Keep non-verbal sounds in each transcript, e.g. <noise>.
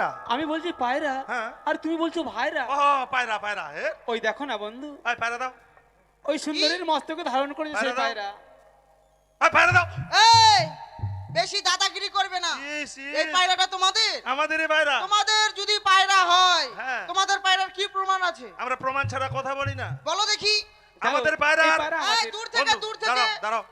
পায়রা? আমি বলছি পায়রা? হ্যাঁ। আর তুমি বলছো ভাইরা? ও পায়রা পায়রা হে ওই দেখো না বন্ধু। ওই পায়রা দাও। ওই সুন্দরীর মস্তকে ধারণ করেছে সেই পায়রা দাও। পায়রা। দাও। এই বেশি দাদাগিরি করবে না। এই পায়রাটা তোমাদের? আমাদের পায়রা। তোমাদের যদি পায়রা হয় হ্যাঁ। তোমাদের পায়রার কি প্রমাণ আছে? আমরা প্রমাণ ছাড়া কথা বলি না। বলো দেখি। আমাদের পায়রা। দূর থেকে দূর থেকে। দাঁড়াও দাঁড়াও।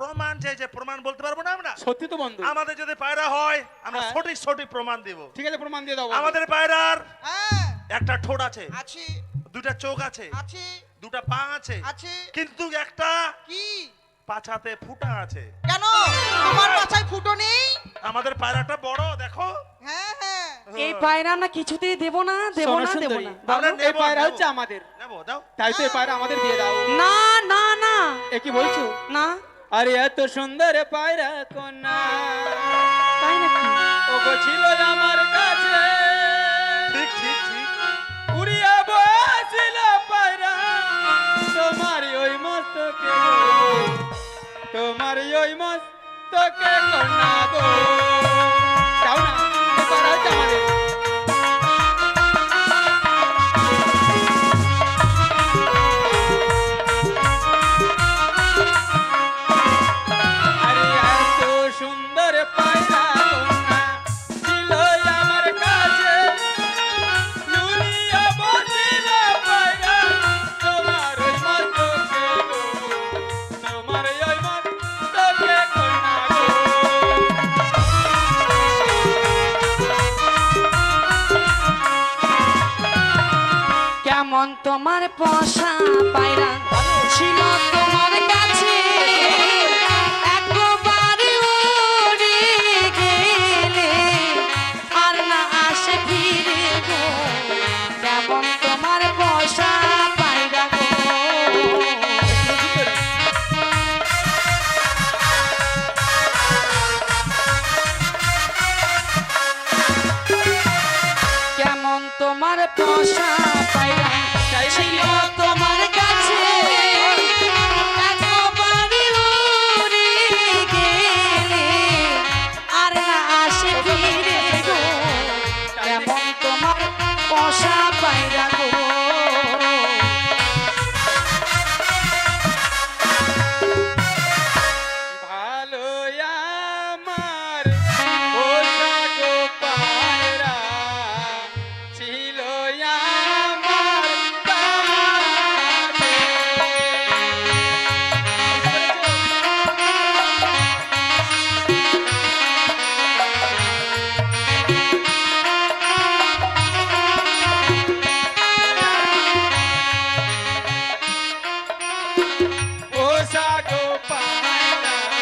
প্রমাণ চাই যে প্রমাণ বলতে পারব না আমরা? সত্যি তো বন্ধু। আমাদের যদি পায়রা হয় আমরা হ্যাঁ। সঠিক সঠিক প্রমাণ দেব। ঠিক আছে প্রমাণ দিয়ে দাও আমাদের পায়রার হ্যাঁ। একটা ঠোঁট আছে। আছি। দুটা চোখ আছে। আছি। দুটা পা আছে। আছে। কিন্তু একটা কি? পাছাতে ফুটা আছে। কেন? তোমার বাসায় ফুটো নেই? আমাদের পায়রাটা বড় দেখো। হ্যাঁ হ্যাঁ। এই পায়রা আমরা কিছুতেই দেব না দেব না দেব না। আমরা এই পায়রা হচ্ছে আমাদের। নেব দাও। তাই তো এই পায়রা আমাদের দিয়ে দাও। না না না। এ কি বলছো? না। আরে এত সুন্দর পায়রা কন্যা। তাই নাকি ও ছিল আমার কাছে। ঠিক ঠিক ঠিক। উড়িয়া বসিল পায়রা। তোমার ওই মস্তকে তোমার ওই মস্তকে কন্যা গো। পোষা পায়রা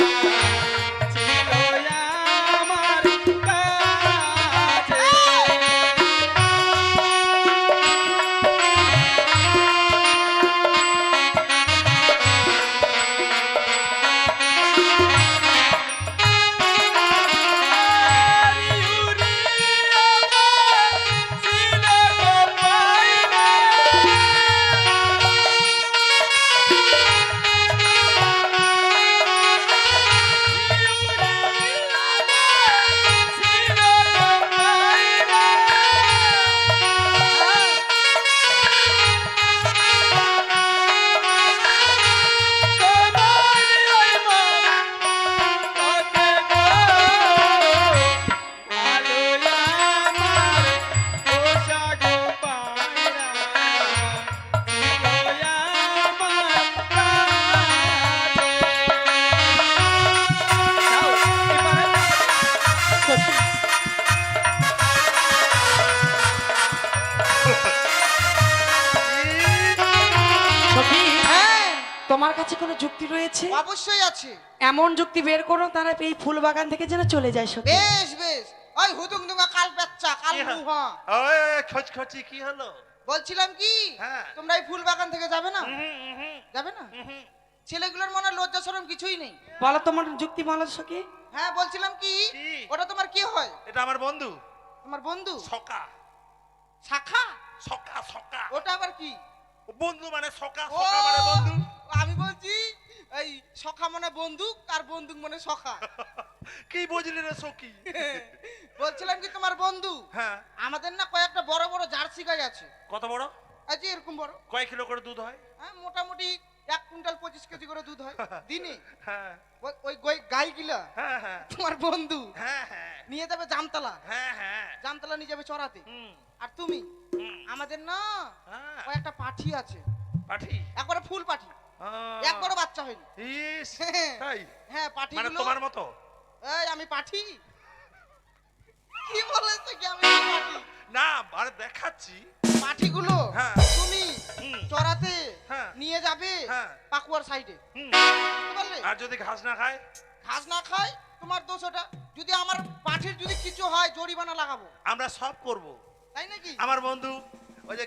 পায়রা আছে। এমন যুক্তি বের করো তারা এই ফুল বাগান থেকে যেন চলে যায় সখী বেশ বেশ। ওই হুদুম দুমা কাল বাচ্চা কাল? বুহা ওই খচখচি কি হলো? বলছিলাম কি হ্যাঁ। তোমরা এই ফুল বাগান থেকে যাবে না? যাবে না? ছেলেগুলোর মনে লজ্জা শরম কিছুই নেই। বলো তোমার যুক্তি বলো সখী। হ্যাঁ বলছিলাম কি? ওটা তোমার কি হয়? এটা আমার বন্ধু। তোমার বন্ধু? সকা শাখা? সকা সকা ওটা আবার কি? বন্ধু মানে সকা সকা মানে বন্ধু। আমি বলছি এই সখা মানে বন্দুক আর বন্দুক মানে সখা। <laughs> কি বুঝলি রে সকি <laughs> বলছিলাম কি তোমার বন্ধু? হ্যাঁ। আমাদের না কয়েকটা বড় বড় জার্সি গাই আছে। কত বড়? যে এরকম বড়। কয় কিলো করে দুধ হয়? হ্যাঁ মোটামুটি এক কুইন্টাল পঁচিশ কেজি করে দুধ হয় <laughs> দিনে। হ্যাঁ। ওই- ওই গই- গাইগুলা হ্যাঁ হ্যাঁ। তোমার বন্ধু। হ্যাঁ হ্যাঁ। নিয়ে যাবে জামতলা। হ্যাঁ হ্যাঁ। জামতলা নিয়ে যাবে চড়াতে। আর তুমি? আমাদের না হ্যাঁ। কয়েকটা পাঠি আছে। পাঠি? একবারে ফুল পাঠি। একবারও বাচ্চা হয়নি। ইস হ্যাঁ। <laughs> তাই? হ্যাঁ মানে তোমার মতো? এই আমি পাঠি। কি বলেছে কি আমি পাঠি? না আরে দেখাচ্ছি। পাঠিগুলো হ্যাঁ। তুমি চড়াতে হ্যাঁ। নিয়ে যাবে হ্যাঁ। পাকুয়ার সাইডে। আর যদি ঘাস না খায়? ঘাস না খায় তোমার দোষ ওটা। যদি আমার পাঠির যদি কিছু হয় জরিমানা লাগাবো। আমরা সব করব। তাই নাকি? আমার বন্ধু ওই যে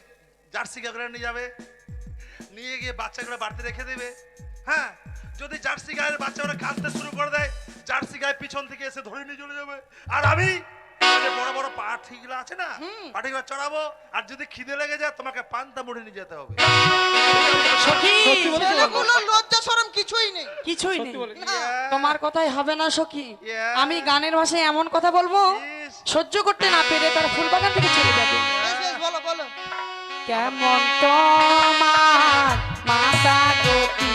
জার্সি গাগুলো নিয়ে যাবে। নিয়ে গিয়ে বাচ্চাগুলো বাড়িতে রেখে দেবে। হ্যাঁ? যদি জার্সি গায়ের বাচ্চাগুলো কাঁদতে শুরু করে দেয় জার্সি গায়ে পিছন থেকে এসে ধরে নিয়ে চলে যাবে। আর আমি বড় বড় পাঠিগুলো আছে না পাঠিগুলো চড়াবো আর যদি খিদে লেগে যায় তোমাকে পান্তা মুড়ে নিয়ে যেতে হবে। লজ্জা কিছুই নেই। কিছুই নেই। তোমার কথাই হবে না সখী। আমি গানের ভাষায় এমন কথা বলব সহ্য করতে না পেরে তার ফুল বাগান থেকে চলে যাবে। বলো বলো। কেমন তোমার মাতা গতি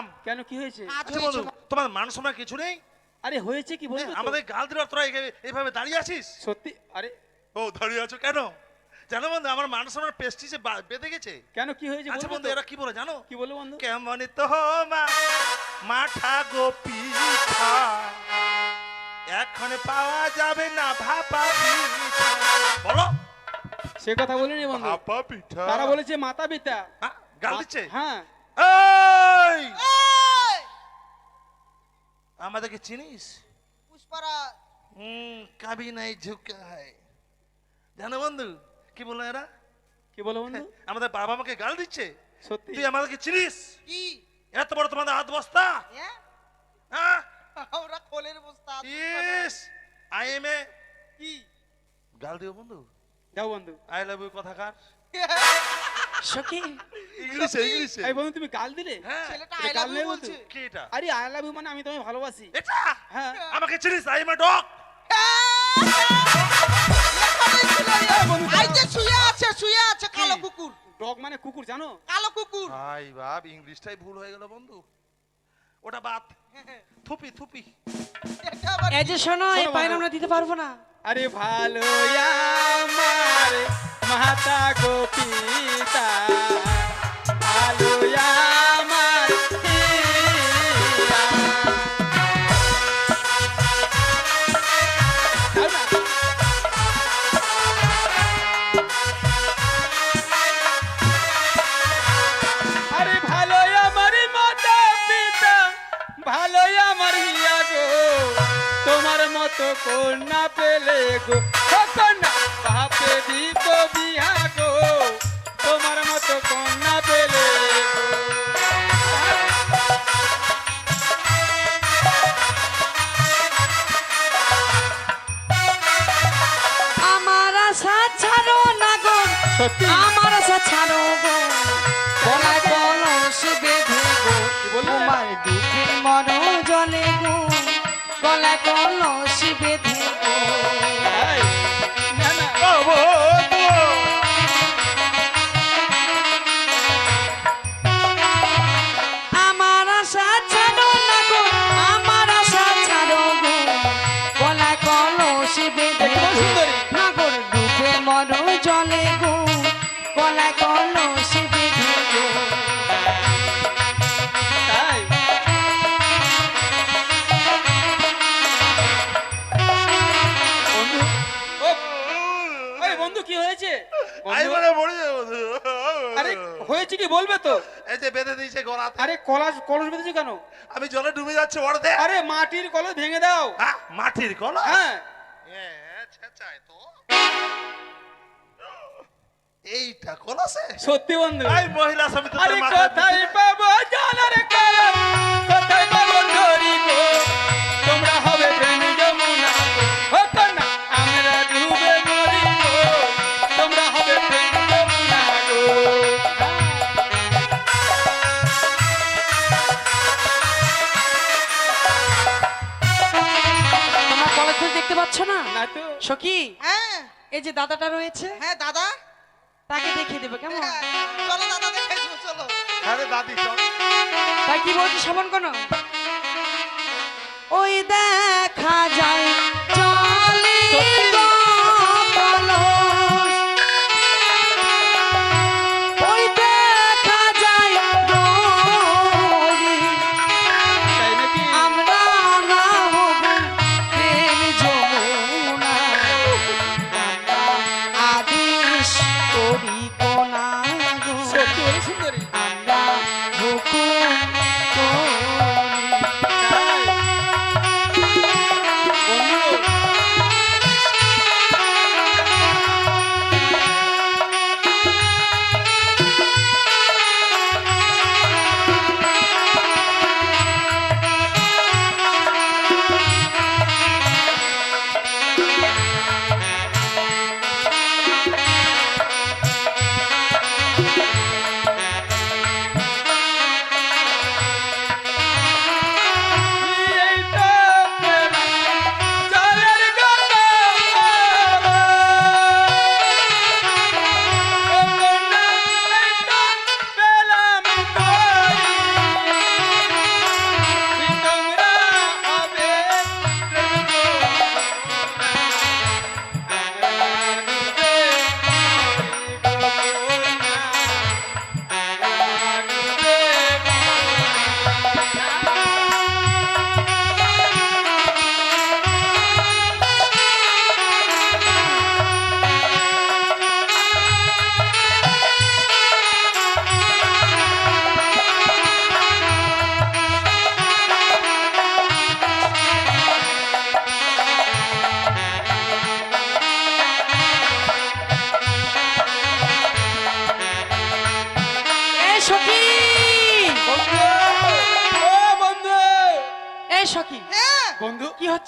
মানে কেন কি হয়েছে? আচ্ছা তোমার মান সম্মান কিছু নেই? আরে হয়েছে কি বলব তো? আমাদের গাল দিবার তোরা এভাবে- এইভাবে দাঁড়িয়ে আছিস? সত্যি আরে। ও দাঁড়িয়ে আছো কেন? জানো বন্ধু আমার মান পেস্টিসে বেঁধে গেছে। কেন কি হয়েছে আচ্ছা বন্ধু এরা কি বলে জানো? কি বলব বন্ধু? কেমন তো মা মাঠা গো পিঠা। এখন পাওয়া যাবে না ভাপা পিঠা। বলো। সে কথা বলিনি বন্ধু। ভাপা পিঠা। তারা বলেছে মাতা পিতা। হ্যাঁ, গাল দিচ্ছে? হ্যাঁ। এই! আমাদেরকে চিনিস? পুষ্পারা। হুম কাবি নাই ঝুঁকা হয়। জানো বন্ধু কি বলল এরা? কি বলো বন্ধু? <laughs> আমাদের বাবা আমাকে গাল দিচ্ছে। সত্যি। তুই আমাদেরকে চিনিস? কি? এত বড় তোমাদের হাত বস্তা। হ্যাঁ? আমরা কোলের বস্তা ইস! আই এম এ কি? গাল দিও বন্ধু। যাও বন্ধু। আই লাভ ইউ কথাকার সখী। ইংলিশে ইংলিশে এই বন্ধু তুমি গাল দিলে? হ্যাঁ। ছেলেটা আই লাভ ইউ বলছে। কি এটা আরে আই লাভ ইউ মানে আমি তোমায় ভালোবাসি। এটা? হ্যাঁ। আমাকে চিনিস? আই এম এ ডগ শুয়ে আছে শুয়ে আছে কালো কুকুর। ডগ মানে কুকুর জানো? কালো কুকুর। ভাই বাপ ইংলিশটাই ভুল হয়ে গেল বন্ধু। ওটা বাত থুপি থুপি। এই যে শোনো এই আমরা দিতে পারব না। আরে ভালো আমার মাতা গোপিতা হিয়া। পিতা। মতো কন্যা পেলে গো কন্যা বাপে দিত বিহা গো। তোমার মতো কন্যা আমার আশা ছাড়ো গো। গলায় কলস বেঁধে গো। তোমার বন্ধু কি হয়েছে? আমি মরে যাব বন্ধু। আরে হয়েছে কি বলবে তো? এই যে বেঁধে দিয়েছে গলা আরে কলস কলস বেঁধেছে কেন? আমি জলে ডুবে যাচ্ছে বড়তে আরে মাটির কলস ভেঙে দাও। হ্যাঁ, মাটির কলস? হ্যাঁ। চাই তো। এইটা কলাসে? সত্যি বন্ধু। আই মহিলা সমিতি আরে কোথায় পাবো? জলের কলস কোথায় পাচ্ছ না? না তো। সখী হ্যাঁ। এই যে দাদাটা রয়েছে হ্যাঁ দাদা। তাকে দেখিয়ে দেবো কেমন? হ্যাঁ, চলো দাদা দেখে চলো। হ্যাঁ দাদি চল। তাই কি বলছি শ্রবণ কোন ওই দেখা যায়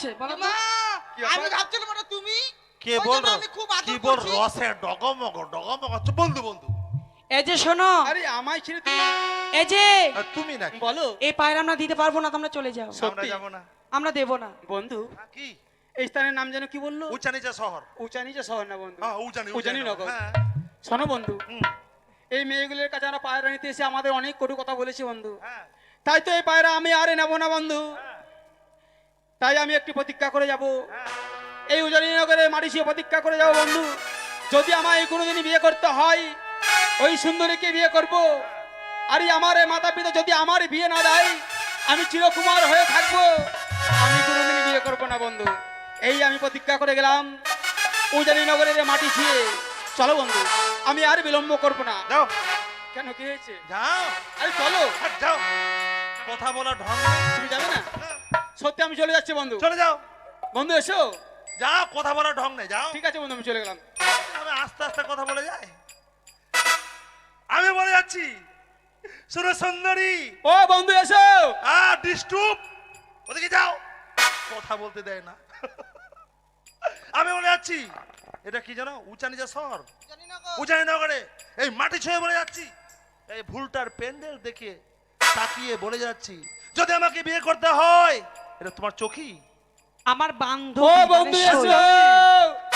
হচ্ছে বলো তো? মা আমি? ভাবছিলাম ওটা তুমি? কে ওই বল জন্য আমি খুব আদর কি বল করছি। রসে? ডগমগ ডগমগ বন্ধু বন্ধু। এই যে শোনো আরে আমায় ছেড়ে তুমি এই যে আর তুমি নাকি? বলো এই পায়রা আমরা দিতে পারব না তোমরা চলে যাও। আমরা সত্যি? যাব না। আমরা দেবো না। বন্ধু হ্যাঁ, কি? এই স্থানের নাম যেন কি বলল? শহর। উঁচা নিচে শহর না বন্ধু। হ্যাঁ উজানি উজানি নগর। হ্যাঁ। শোনো বন্ধু হুম, এই মেয়েগুলোর কাছে আমরা পায়রা নিতে এসে আমাদের অনেক কটু কথা বলেছি বন্ধু। হ্যাঁ। তাই তো এই পায়রা আমি আরে নেব না বন্ধু। তাই আমি একটি প্রতীক্ষা করে যাব। এই উজানি নগরে মারিসিও প্রতীক্ষা করে যাব বন্ধু। যদি আমায় কোনোদিনই বিয়ে করতে হয় ওই সুন্দরীকে বিয়ে করব। আরে আমার মাতা পিতা যদি আমার বিয়ে না দেয় আমি চিরকুমার হয়ে থাকব। আমি কোনোদিনই বিয়ে করব না বন্ধু। এই আমি প্রতীক্ষা করে গেলাম উজানি নগরের মাটি ছুঁয়ে চলো বন্ধু আমি আর বিলম্ব করব না। যাও। কেন কি হয়েছে? যাও। আরে চলো। যাও। কথা বলা ঢং। তুমি যাবে না? সত্যি আমি চলে যাচ্ছি বন্ধু। চলে যাও। বন্ধু এসো। যাও কথা বলা ঢং নেই যাও। ঠিক আছে বন্ধু আমি চলে গেলাম। আমি আস্তে আস্তে কথা বলে যাই। আমি বলে যাচ্ছি সুরে সুন্দরী। ও বন্ধু এসো। আ ডিস্টুপ। ওদিকে যাও। কথা বলতে দেয় না। আমি বলে যাচ্ছি এটা কি জানো? উঁচা নিচা শহর। জানি না নগরে এই মাটি ছুঁয়ে বলে যাচ্ছি। এই ভুলটার প্যান্ডেল দেখে তাকিয়ে বলে যাচ্ছি যদি আমাকে বিয়ে করতে হয় এটা তোমার চোখই। আমার বান্ধব মানে ও বন্ধু এসো।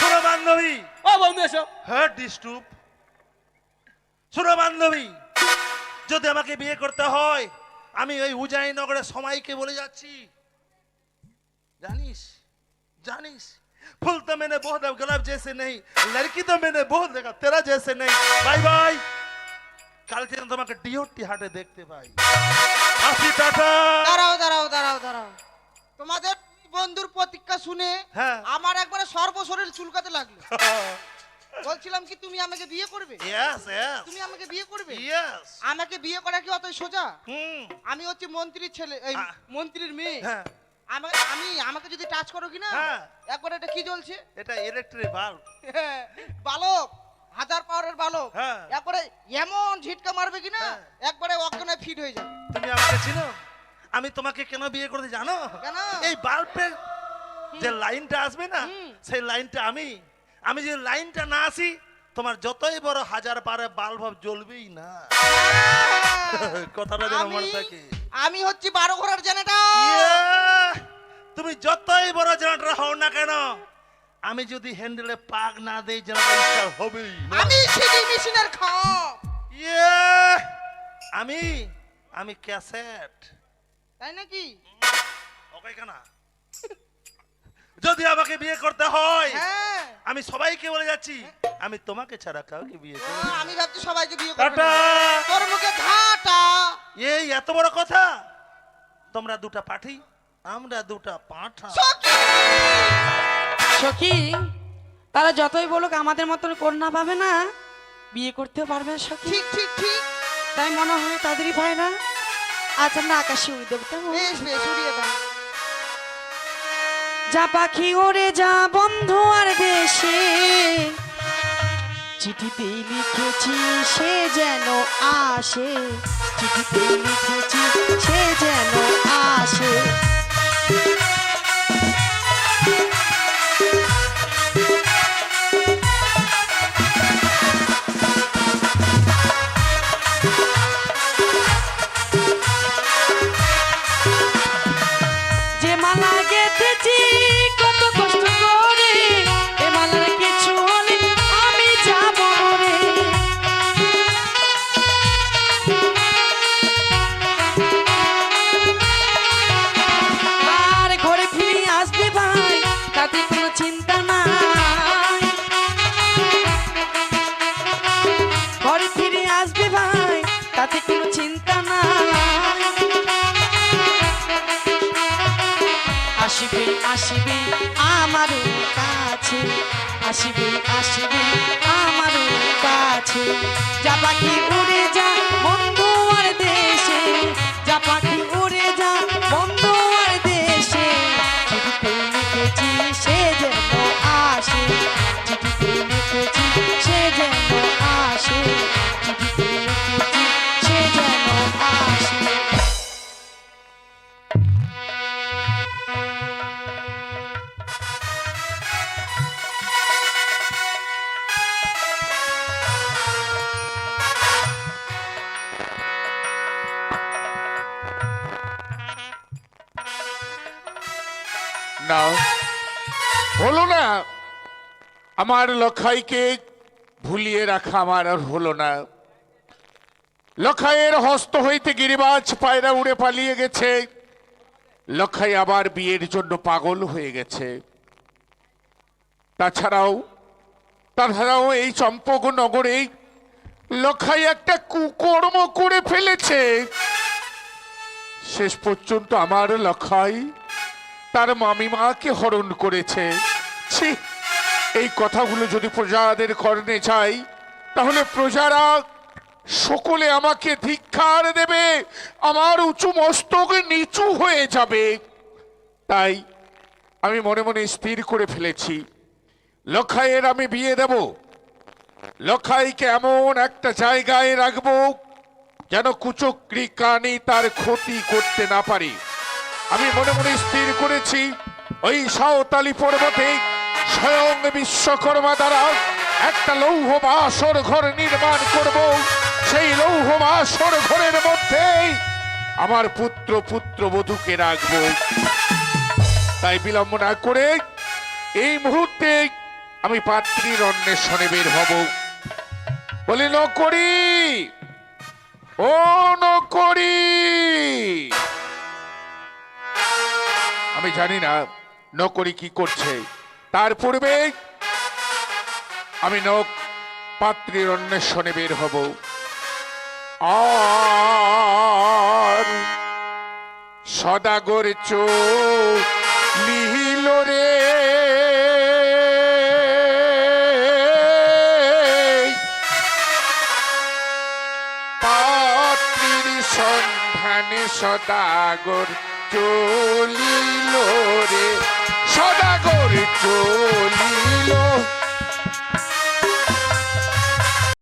শুনো বান্ধবী ও বন্ধু এসো। হ্যাঁ ডিস্টুপ শুনো বান্ধবী যদি আমাকে বিয়ে করতে হয় আমি ওই উজাইনগরে সময়কে বলে যাচ্ছি। জানিস? জানিস? ফুল তো মেনে বহুত গোলাপ জেসে নেই লড়কি তো মেনে বহুত দেখা তেরা জেসে নেই। Bye bye. কালকে তোমাকে ডিওটি হাটে দেখতে পাই। আসি টাটা। দাঁড়াও দাঁড়াও দাঁড়াও দাঁড়াও। তোমাদের বন্ধুর প্রতিজ্ঞা শুনে হ্যাঁ। আমার একবারে সর্বশরীর চুলকাতে লাগল। <laughs> বলছিলাম কি তুমি আমাকে বিয়ে করবে? তুমি আমাকে বিয়ে করবে? আমাকে বিয়ে করা কি অত সোজা? হুম। আমি হচ্ছে মন্ত্রীর ছেলে এই মন্ত্রীর মেয়ে। হ্যাঁ। আমাকে আমি আমাকে যদি টাচ করো কি না হ্যাঁ। একবার এটা কি জ্বলছে? এটা ইলেকট্রিক বাল্ব বালক হাজার পাওয়ারের বালক। হ্যাঁ। একবারে এমন ঝিটকা মারবে কি না হ্যাঁ। একবারে অজ্ঞানে ফিট হয়ে যাবে। তুমি আমাকে চিনো? আমি তোমাকে কেন বিয়ে করতে জানো? এই বাল্বের যে লাইনটা আসবে না সেই লাইনটা আমি। আমি যে লাইনটা না আসি তোমার যতই বড় হাজার পারে বাল্ব জ্বলবেই না। <laughs> কথাটা যেন মনে থাকে। আমি হচ্ছি বারো ঘোড়ার জেনেটা ইয়ে! তুমি যতই বড় জেনারেটর হও না কেন আমি যদি হ্যান্ডেলে পাক না দেই জেনারেটর হবেই না। আমি সিডি মেশিনের খাপ। ইয়ে! আমি আমি ক্যাসেট। তাই নাকি? ওকে কেন। যদি আমাকে বিয়ে করতে হয় হ্যাঁ। আমি সবাইকে বলে যাচ্ছি আমি তোমাকে ছাড়া কাউকে বিয়ে করব আমি ভাবছি সবাইকে বিয়ে করবে তোর মুখে ঘাটা। এই এত বড় কথা? তোমরা দুটা পাঠি আমরা দুটা পাঠা। সখী! সখী তারা যতই বলুক আমাদের মতন কন্যা পাবে না। বিয়ে করতেও পারবে না সখী। ঠিক ঠিক ঠিক। তাই মনে হয় তাদেরই ভাই না? আজ আমরা আকাশে উড়ে দেবো? বেশ বেশ উড়িয়ে দাও। যা পাখি ওরে যা বন্ধু আর দেশে চিঠিতে লিখেছি সে যেন আসে। চিঠিতে লিখেছি সে যেন আসে। আসিবে আমার কাছে, আসিবে, আসবে আমার কাছে। যা পাখি উড়ে যা বন্ধু আর দেশে, যা পাখি উড়ে যা আমার লখাইকে ভুলিয়ে রাখা আমার আর হলো না। লখাইয়ের হস্ত হইতে গিরিবাজ পায়রা উড়ে পালিয়ে গেছে। লখাই আবার বিয়ের জন্য পাগল হয়ে গেছে। তাছাড়াও তাছাড়াও এই চম্পক নগরে লখাই একটা কুকর্ম করে ফেলেছে। শেষ পর্যন্ত আমার লখাই তার মামিমাকে হরণ করেছে। ছি! এই কথাগুলো যদি প্রজাদের কর্ণে চাই, তাহলে প্রজারা সকলে আমাকে ধিক্ষার দেবে। আমার উঁচু মস্তক নিচু হয়ে যাবে। তাই আমি মনে মনে স্থির করে ফেলেছি। লখাইয়ের আমি বিয়ে দেব। লখাইকে এমন একটা জায়গায় রাখব যেন কুচক্রি কানি তার ক্ষতি করতে না পারি। আমি মনে মনে স্থির করেছি, ওই সাঁওতালি পর্বতে স্বয়ং বিশ্বকর্মা দ্বারা একটা লৌহ বাসর ঘর নির্মাণ করব। সেই লৌহ বাসর ঘরের মধ্যেই আমার পুত্র পুত্র বধূকে রাখব। তাই বিলম্ব না করে এই মুহূর্তে আমি পাত্রীর অন্বেষণে বের হব। বলি, নকরি! ও, নকরি! আমি জানি না নকরি কি করছে। তার পূর্বে আমি নক পাত্রীর অন্বেষণে বের হব। সদাগর চো লিহিল রে। পাত্রীর সন্ধানে সদাগর চলিল রে। সদাগর চলিল